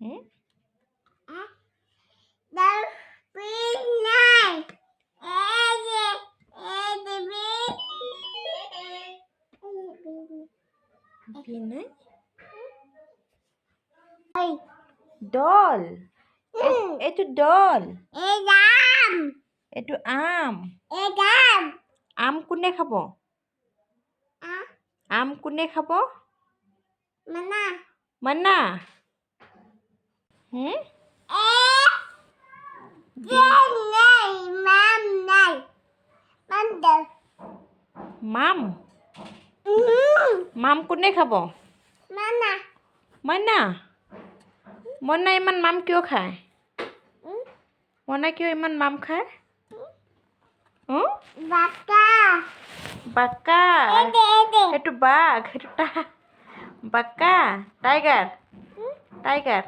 হুম বিনয় doll এইটো doll এইটো আম। আম কোনে খাব? আম কোনে খাব? মান্না হুম মাম। মাম কোনে খাব? মইনা। মইনা ইমান মাম কিয় খায়? মইনা কিয় ইমান মাম খায়? হুম? বাকা সেইটো বাঘ সেইটো টা বাকা টাইগাৰ। টাইগাৰ